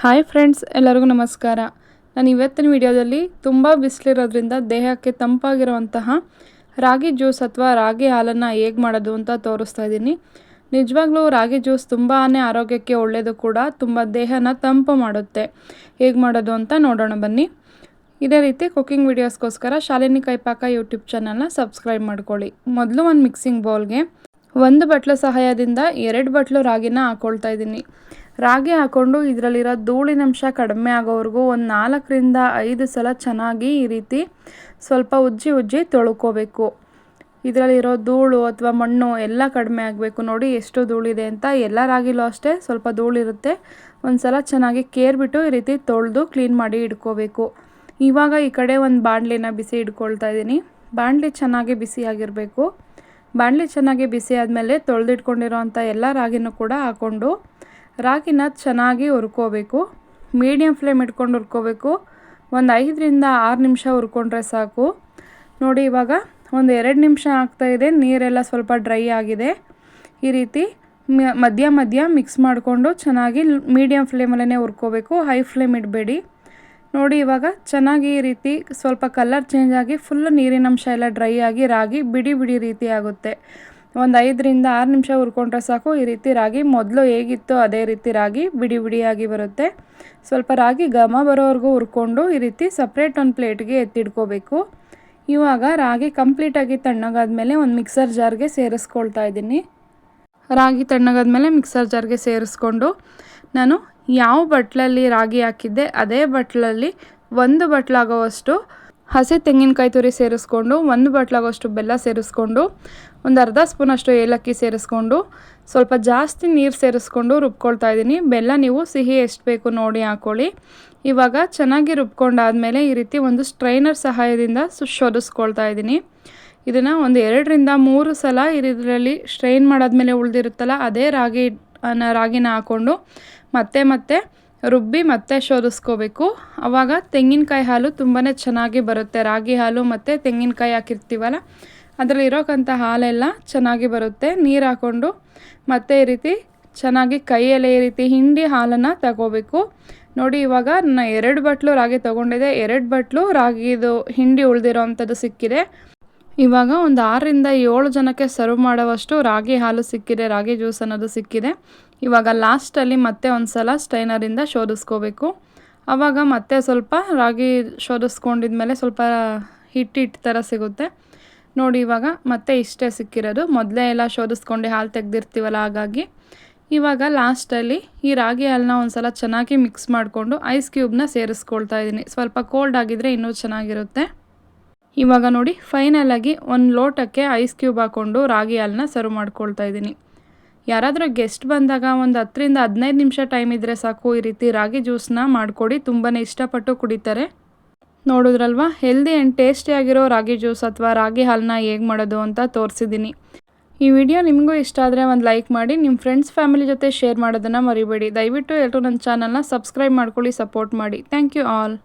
Hi friends, ಎಲ್ಲರಿಗೂ ನಮಸ್ಕಾರ. ನಾನು ಇವತ್ತಿನ ವಿಡಿಯೋದಲ್ಲಿ ತುಂಬ ಬಿಸಿಲಿರೋದ್ರಿಂದ ದೇಹಕ್ಕೆ ತಂಪಾಗಿರುವಂತಹ ರಾಗಿ ಜ್ಯೂಸ್ ಅಥವಾ ರಾಗಿ ಹಾಲನ್ನು ಹೇಗೆ ಮಾಡೋದು ಅಂತ ತೋರಿಸ್ತಾ ಇದ್ದೀನಿ. ನಿಜವಾಗ್ಲೂ ರಾಗಿ ಜ್ಯೂಸ್ ತುಂಬಾ ಆರೋಗ್ಯಕ್ಕೆ ಒಳ್ಳೆಯದು ಕೂಡ, ತುಂಬ ದೇಹನ ತಂಪು ಮಾಡುತ್ತೆ. ಹೇಗೆ ಮಾಡೋದು ಅಂತ ನೋಡೋಣ ಬನ್ನಿ. ಇದೇ ರೀತಿ ಕುಕ್ಕಿಂಗ್ ವೀಡಿಯೋಸ್ಗೋಸ್ಕರ ಶಾಲಿನಿ ಕೈಪಾಕ ಯೂಟ್ಯೂಬ್ ಚಾನಲ್ನ ಸಬ್ಸ್ಕ್ರೈಬ್ ಮಾಡ್ಕೊಳ್ಳಿ. ಮೊದಲು ಒಂದು ಮಿಕ್ಸಿಂಗ್ ಬೌಲ್ಗೆ ಒಂದು ಬಟ್ಲು ಸಹಾಯದಿಂದ ಎರಡು ಬಟ್ಲು ರಾಗಿನ ಹಾಕ್ಕೊಳ್ತಾ ಇದ್ದೀನಿ. ರಾಗಿ ಹಾಕ್ಕೊಂಡು ಇದರಲ್ಲಿರೋ ಧೂಳಿನಂಶ ಕಡಿಮೆ ಆಗೋವರೆಗೂ ಒಂದು ನಾಲ್ಕರಿಂದ ಐದು ಸಲ ಚೆನ್ನಾಗಿ ಈ ರೀತಿ ಸ್ವಲ್ಪ ಉಜ್ಜಿ ಉಜ್ಜಿ ತೊಳ್ಕೋಬೇಕು. ಇದರಲ್ಲಿರೋ ಧೂಳು ಅಥವಾ ಮಣ್ಣು ಎಲ್ಲ ಕಡಿಮೆ ಆಗಬೇಕು. ನೋಡಿ ಎಷ್ಟು ಧೂಳಿದೆ ಅಂತ. ಎಲ್ಲ ರಾಗಿಲೂ ಅಷ್ಟೇ ಸ್ವಲ್ಪ ಧೂಳಿರುತ್ತೆ. ಒಂದು ಸಲ ಚೆನ್ನಾಗಿ ಕೇರ್ಬಿಟ್ಟು ಈ ರೀತಿ ತೊಳೆದು ಕ್ಲೀನ್ ಮಾಡಿ ಇಟ್ಕೋಬೇಕು. ಇವಾಗ ಈ ಕಡೆ ಒಂದು ಬಾಣಲಿನ ಬಿಸಿ ಇಟ್ಕೊಳ್ತಾ ಇದ್ದೀನಿ. ಬಾಣಲಿ ಚೆನ್ನಾಗಿ ಬಿಸಿಯಾಗಿರಬೇಕು ಬಾಣಲಿ ಚೆನ್ನಾಗಿ ಬಿಸಿ ಆದಮೇಲೆ ತೊಳೆದಿಟ್ಕೊಂಡಿರೋ ಅಂಥ ಎಲ್ಲ ರಾಗಿನೂ ಕೂಡ ಹಾಕ್ಕೊಂಡು ರಾಗಿನ ಚೆನ್ನಾಗಿ ಹುರ್ಕೋಬೇಕು. ಮೀಡಿಯಮ್ ಫ್ಲೇಮ್ ಇಟ್ಕೊಂಡು ಹುರ್ಕೋಬೇಕು. ಒಂದು ಐದರಿಂದ ಆರು ನಿಮಿಷ ಹುರ್ಕೊಂಡ್ರೆ ಸಾಕು. ನೋಡಿ ಇವಾಗ ಒಂದು ಎರಡು ನಿಮಿಷ ಆಗ್ತಾಯಿದೆ ನೀರೆಲ್ಲ ಸ್ವಲ್ಪ ಡ್ರೈ ಆಗಿದೆ. ಈ ರೀತಿ ಮಧ್ಯ ಮಧ್ಯ ಮಿಕ್ಸ್ ಮಾಡಿಕೊಂಡು ಚೆನ್ನಾಗಿ ಮೀಡಿಯಮ್ ಫ್ಲೇಮಲ್ಲೇ ಹುರ್ಕೋಬೇಕು. ಹೈ ಫ್ಲೇಮ್ ಇಡಬೇಡಿ. ನೋಡಿ ಇವಾಗ ಚೆನ್ನಾಗಿ ಈ ರೀತಿ ಸ್ವಲ್ಪ ಕಲರ್ ಚೇಂಜ್ ಆಗಿ ಫುಲ್ ನೀರಿನಂಶ ಎಲ್ಲ ಡ್ರೈ ಆಗಿ ರಾಗಿ ಬಿಡಿ ಬಿಡಿ ರೀತಿ ಆಗುತ್ತೆ. ಒಂದು ಐದರಿಂದ ಆರು ನಿಮಿಷ ಹುರ್ಕೊಂಡ್ರೆ ಸಾಕು. ಈ ರೀತಿ ರಾಗಿ ಮೊದಲು ಹೇಗಿತ್ತು ಅದೇ ರೀತಿ ರಾಗಿ ಬಿಡಿ ಬಿಡಿಯಾಗಿ ಬರುತ್ತೆ. ಸ್ವಲ್ಪ ರಾಗಿ ಘಮ ಬರೋವರೆಗೂ ಹುರ್ಕೊಂಡು ಈ ರೀತಿ ಸಪ್ರೇಟ್ ಒಂದು ಪ್ಲೇಟ್ಗೆ ಎತ್ತಿಡ್ಕೋಬೇಕು ಇವಾಗ ರಾಗಿ ಕಂಪ್ಲೀಟಾಗಿ ತಣ್ಣಗಾದ್ಮೇಲೆ ಒಂದು ಮಿಕ್ಸರ್ ಜಾರ್ಗೆ ಸೇರಿಸ್ಕೊಳ್ತಾ ಇದ್ದೀನಿ. ರಾಗಿ ತಣ್ಣಗಾದ ಮೇಲೆ ಮಿಕ್ಸರ್ ಜಾರ್ಗೆ ಸೇರಿಸ್ಕೊಂಡು ನಾನು ಯಾವ ಬಟ್ಲಲ್ಲಿ ರಾಗಿ ಹಾಕಿದ್ದೆ ಅದೇ ಬಟ್ಲಲ್ಲಿ ಒಂದು ಬಟ್ಲಾಗೋವಷ್ಟು ಹಸಿ ತೆಂಗಿನಕಾಯಿ ತುರಿ ಸೇರಿಸ್ಕೊಂಡು ಒಂದು ಬಟ್ಲಾಗೋಷ್ಟು ಬೆಲ್ಲ ಸೇರಿಸ್ಕೊಂಡು ಒಂದು ಅರ್ಧ ಸ್ಪೂನಷ್ಟು ಏಲಕ್ಕಿ ಸೇರಿಸ್ಕೊಂಡು ಸ್ವಲ್ಪ ಜಾಸ್ತಿ ನೀರು ಸೇರಿಸ್ಕೊಂಡು ರುಬ್ಕೊಳ್ತಾ ಇದ್ದೀನಿ. ಬೆಲ್ಲ ನೀವು ಸಿಹಿ ಎಷ್ಟು ಬೇಕು ನೋಡಿ ಹಾಕ್ಕೊಳ್ಳಿ ಇವಾಗ ಚೆನ್ನಾಗಿ ರುಬ್ಕೊಂಡಾದಮೇಲೆ ಈ ರೀತಿ ಒಂದು ಸ್ಟ್ರೈನರ್ ಸಹಾಯದಿಂದ ಸುಶೋಧಿಸ್ಕೊಳ್ತಾ ಇದ್ದೀನಿ. ಇದನ್ನು ಒಂದು ಎರಡರಿಂದ ಮೂರು ಸಲ ಇದರಲ್ಲಿ ಸ್ಟ್ರೈನ್ ಮಾಡಾದ್ಮೇಲೆ ಉಳಿದಿರುತ್ತಲ್ಲ, ಅದೇ ರಾಗಿ ರಾಗಿನ ಹಾಕ್ಕೊಂಡು ಮತ್ತೆ ಮತ್ತೆ ರುಬ್ಬಿ ಮತ್ತೆ ಶೋಧಿಸ್ಕೋಬೇಕು. ಆವಾಗ ತೆಂಗಿನಕಾಯಿ ಹಾಲು ತುಂಬಾ ಚೆನ್ನಾಗಿ ಬರುತ್ತೆ. ರಾಗಿ ಹಾಲು ಮತ್ತು ತೆಂಗಿನಕಾಯಿ ಹಾಕಿರ್ತೀವಲ್ಲ ಅದರಲ್ಲಿರೋಕ್ಕಂಥ ಹಾಲೆಲ್ಲ ಚೆನ್ನಾಗಿ ಬರುತ್ತೆ. ನೀರು ಹಾಕ್ಕೊಂಡು ಮತ್ತೆ ಈ ರೀತಿ ಚೆನ್ನಾಗಿ ಕೈಯಲ್ಲೇ ಈ ರೀತಿ ಹಿಂಡಿ ಹಾಲನ್ನು ತಗೋಬೇಕು. ನೋಡಿ, ಇವಾಗ ನಾನು ಎರಡು ಬಟ್ಲು ರಾಗಿ ತೊಗೊಂಡಿದ್ದೆ. ಎರಡು ಬಟ್ಲು ರಾಗಿದು ಹಿಂಡಿ ಉಳಿದಿರೋ ಅಂಥದ್ದು ಸಿಕ್ಕಿದೆ. ಇವಾಗ ಒಂದು ಆರರಿಂದ ಏಳು ಜನಕ್ಕೆ ಸರ್ವ್ ಮಾಡೋವಷ್ಟು ರಾಗಿ ಹಾಲು ಸಿಕ್ಕಿದೆ, ರಾಗಿ ಜ್ಯೂಸ್ ಅನ್ನೋದು ಸಿಕ್ಕಿದೆ. ಇವಾಗ ಲಾಸ್ಟಲ್ಲಿ ಮತ್ತೆ ಒಂದು ಸಲ ಸ್ಟೈನರಿಂದ ಶೋಧಿಸ್ಕೋಬೇಕು. ಆವಾಗ ಮತ್ತೆ ಸ್ವಲ್ಪ ರಾಗಿ ಶೋಧಿಸ್ಕೊಂಡಿದ್ಮೇಲೆ ಸ್ವಲ್ಪ ಹಿಟ್ಟು ಹಿಟ್ಟು ಥರ ಸಿಗುತ್ತೆ. ನೋಡಿ ಇವಾಗ ಮತ್ತೆ ಇಷ್ಟೇ ಸಿಕ್ಕಿರೋದು. ಮೊದಲೇ ಎಲ್ಲ ಶೋಧಿಸ್ಕೊಂಡು ಹಾಲು ತೆಗೆದಿರ್ತೀವಲ್ಲ ಹಾಗಾಗಿ. ಇವಾಗ ಲಾಸ್ಟಲ್ಲಿ ಈ ರಾಗಿ ಹಾಲನ್ನ ಒಂದು ಸಲ ಚೆನ್ನಾಗಿ ಮಿಕ್ಸ್ ಮಾಡಿಕೊಂಡು ಐಸ್ ಕ್ಯೂಬ್ನ ಸೇರಿಸ್ಕೊಳ್ತಾ ಇದ್ದೀನಿ. ಸ್ವಲ್ಪ ಕೋಲ್ಡ್ ಆಗಿದ್ರೆ ಇನ್ನೂ ಚೆನ್ನಾಗಿರುತ್ತೆ. ಇವಾಗ ನೋಡಿ ಫೈನಲಾಗಿ ಒಂದು ಲೋಟಕ್ಕೆ ಐಸ್ ಕ್ಯೂಬ್ ಹಾಕ್ಕೊಂಡು ರಾಗಿ ಹಾಲನ್ನ ಸರ್ವ್ ಮಾಡ್ಕೊಳ್ತಾ ಇದ್ದೀನಿ. ಯಾರಾದರೂ ಗೆಸ್ಟ್ ಬಂದಾಗ ಒಂದು ಹತ್ತರಿಂದ ಹದಿನೈದು ನಿಮಿಷ ಟೈಮ್ ಇದ್ದರೆ ಸಾಕು ಈ ರೀತಿ ರಾಗಿ ಜ್ಯೂಸನ್ನ ಮಾಡಿಕೊಡಿ ತುಂಬಾ ಇಷ್ಟಪಟ್ಟು ಕುಡಿತಾರೆ. ನೋಡಿದ್ರಲ್ವ ಹೆಲ್ದಿ ಆ್ಯಂಡ್ ಟೇಸ್ಟಿಯಾಗಿರೋ ರಾಗಿ ಜ್ಯೂಸ್ ಅಥವಾ ರಾಗಿ ಹಾಲನ್ನ ಹೇಗೆ ಮಾಡೋದು ಅಂತ ತೋರಿಸಿದ್ದೀನಿ ಈ ವಿಡಿಯೋ ನಿಮಗೂ ಇಷ್ಟ ಆದರೆ ಒಂದು ಲೈಕ್ ಮಾಡಿ ನಿಮ್ಮ ಫ್ರೆಂಡ್ಸ್ ಫ್ಯಾಮಿಲಿ ಜೊತೆ ಶೇರ್ ಮಾಡೋದನ್ನು ಮರಿಬೇಡಿ. ದಯವಿಟ್ಟು ಎಲ್ಲರೂ ನನ್ನ ಚಾನಲ್ನ ಸಬ್ಸ್ಕ್ರೈಬ್ ಮಾಡ್ಕೊಳ್ಳಿ ಸಪೋರ್ಟ್ ಮಾಡಿ. Thank you all